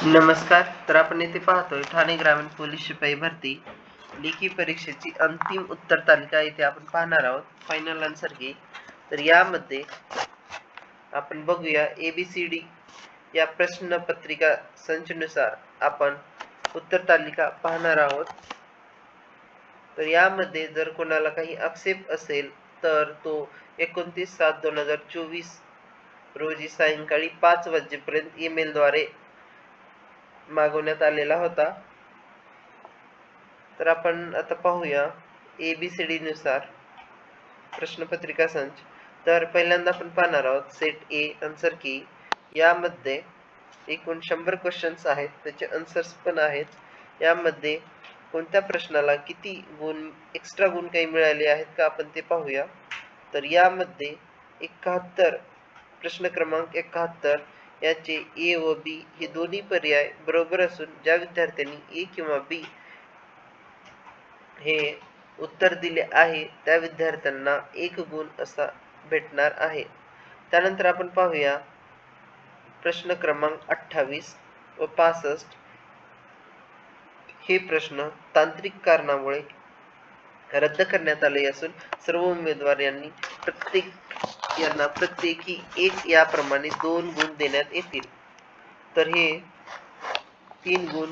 नमस्कार तर आपण येथे पाहतोय ठाणे ग्रामीण पोलीस शिपाई भरती लेखी परीक्षेची अंतिम उत्तर तालिका येथे आपण पाहणार आहोत फायनल आन्सर घे तर यामध्ये आपण बघूया एबीसीडी या प्रश्नपत्रिका संचनुसार आपण उत्तर तालिका पाहणार आहोत. तर यामध्ये जर कोणाला काही आक्षेप असेल तर तो एकोणतीस सात दोन हजार चोवीस रोजी सायंकाळी पाच वाजेपर्यंत ईमेलद्वारे मागवण्यात आलेला होता. तर आपण आता पाहूया ए बी सी डी नुसार प्रश्नपत्रिका संच. तर पहिल्यांदा आपण पाहणार आहोत सेट ए आन्सर की यामध्ये एकूण शंभर क्वेश्चन्स आहेत. त्याचे आन्सर्स पण आहेत. यामध्ये कोणत्या प्रश्नाला किती गुण एक्स्ट्रा गुण काही मिळाले आहेत का आपण ते पाहूया. तर यामध्ये एकाहत्तर प्रश्न क्रमांक एकाहत्तर याचे ए व बी हे दोन्ही पर्याय बरोबर असून ज्या विद्यार्थ्यांनी ए किंवा बी हे उत्तर दिले आहे त्या विद्यार्थ्यांना एक गुण असा भेटणार आहे. त्यानंतर आपण पाहूया प्रश्न क्रमांक अठ्ठावीस व पासष्ट. हे प्रश्न तांत्रिक कारणामुळे रद्द करण्यात आले असून सर्व उमेदवार यांनी प्रत्येक यांना प्रत्येकी एक याप्रमाणे दोन गुण देण्यात येतील. तर हे तीन गुण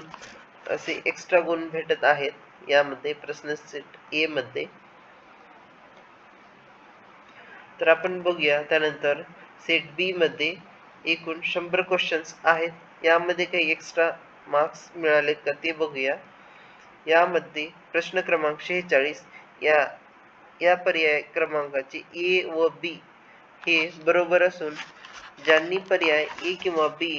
असे एक्स्ट्रा गुण भेटत आहेत. यामध्ये प्रश्न सेट ए मध्ये. तर आपण बघूया त्यानंतर सेट बी मध्ये एकूण शंभर क्वेश्चन्स आहेत. यामध्ये काही एक्स्ट्रा मार्क्स मिळाले का ते बघूया. यामध्ये प्रश्न क्रमांक शेहेचाळीस. या या पर्याय क्रमांकाचे ए व बी हे बरोबर असून ज्यांनी पर्याय ए किंवा बी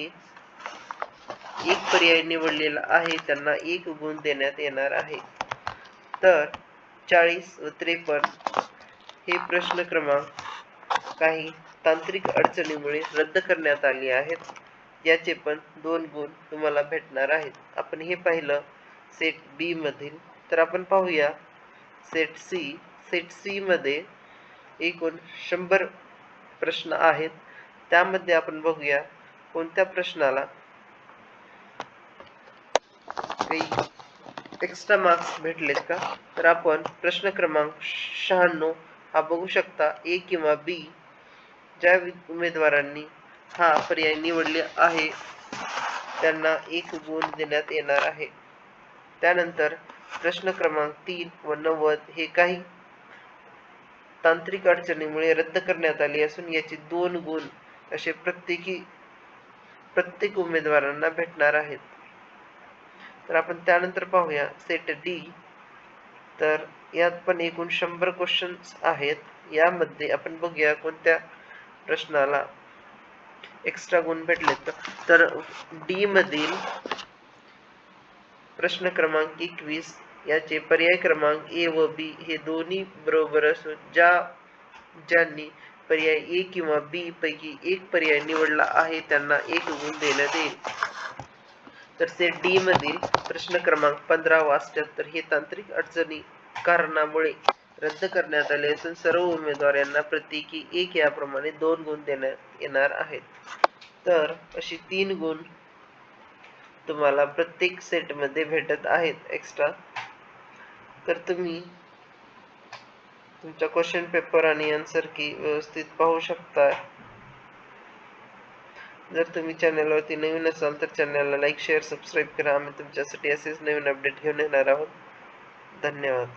एक पर्याय निवडलेला आहे त्यांना एक गुण देण्यात येणार आहे. तर चाळीस व त्रेपन्न हे प्रश्न क्रमांक काही तांत्रिक अडचणीमुळे रद्द करण्यात आले आहेत. याचे पण दोन गुण तुम्हाला भेटणार आहेत. आपण हे पाहिलं सेट बी मधील. तर आपण पाहूया सेट सी. सेट सी मध्ये एकूण शंभर प्रश्न आहेत. त्यामध्ये आपण बघूया कोणत्या प्रश्नाला काही एक्स्ट्रा मार्क्स भेटलेत का? तर आपण प्रश्न क्रमांक शहाण्णव हा बघू शकता. ए किंवा बी ज्या उमेदवारांनी हा पर्याय निवडले आहे त्यांना एक गुण देण्यात येणार आहे. त्यानंतर प्रश्न क्रमांक तीन व नव्वद हे काही तांत्रिक अडचणीमुळे रद्द करण्यात आले असून याचे दोन गुण असे प्रत्येकी प्रत्येक उमेदवारांना भेटणार आहेत. तर आपण त्यानंतर पाहूया सेट डी तर यात पण एकूण शंभर क्वेश्चन्स आहेत. यामध्ये आपण बघूया कोणत्या प्रश्नाला एक्स्ट्रा गुण भेटलेत. तर डी मधील प्रश्न क्रमांक एकवीस याचे पर्याय क्रमांक ए व बी हे दोन्ही बरोबर असून ज्या ज्यांनी पर्याय ए किंवा बी पैकी एक पर्याय निवडला आहे त्यांना एक गुण देण्यात येईल. तर सेट डी मधील प्रश्न क्रमांक पंधरा वाचतात हे तांत्रिक अडचणी कारणामुळे रद्द करण्यात आले असून सर्व उमेदवार यांना प्रत्येकी एक याप्रमाणे दोन गुण देण्यात येणार आहेत. तर अशी तीन गुण तुम्हाला प्रत्येक सेटमध्ये भेटत आहेत. एक्स्ट्रा तर तुम्ही तुमच्या क्वेश्चन पेपर आणि आन्सर की व्यवस्थित पाहू शकता जर तुम्ही चॅनलवरती नवीन असाल तर चॅनलला लाईक शेअर सबस्क्राईब करा. आम्ही तुमच्यासाठी असेच नवीन अपडेट घेऊन येणार आहोत. धन्यवाद.